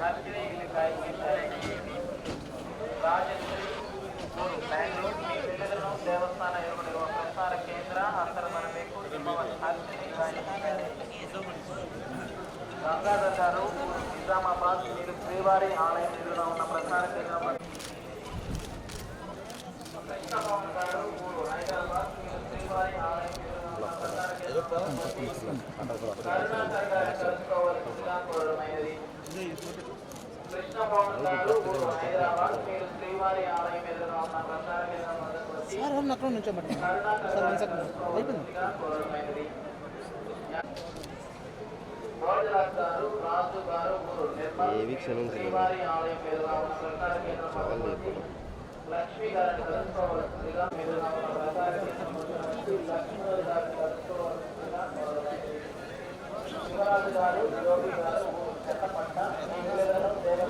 హర్షిని లిఖాయి రాజశ్రీ గురు బెంగళూరు మీ గంగాధర్ గారు నిజామాబాద్ మీరు శ్రీవారి ఆలయం ఎదురుగా ఉన్న ప్రసార కేంద్రం గారు హైదరాబాద్ మీరు శ్రీవారి ఆలయం ఎదురుగా ఉన్న ప్రసార కేంద్రం కరుణాకర్ కోరడమైనది కృష్ణమోహన్ గారు ఊరు హైదరాబాద్ మీరు శ్రీవారి ఆలయం ఎదురుగా ఉన్న ప్రసార కేంద్రం వద్దకు వచ్చి సార్ వన్ అక్కడ నుంచోమండి సార్ వన్ సెకండ్ అయిపోయింది ఏవి ఆలయం లక్ష్మీ గారిని మీరు లక్ష్మీ గారిని శివరాజు గారు యోగి గారు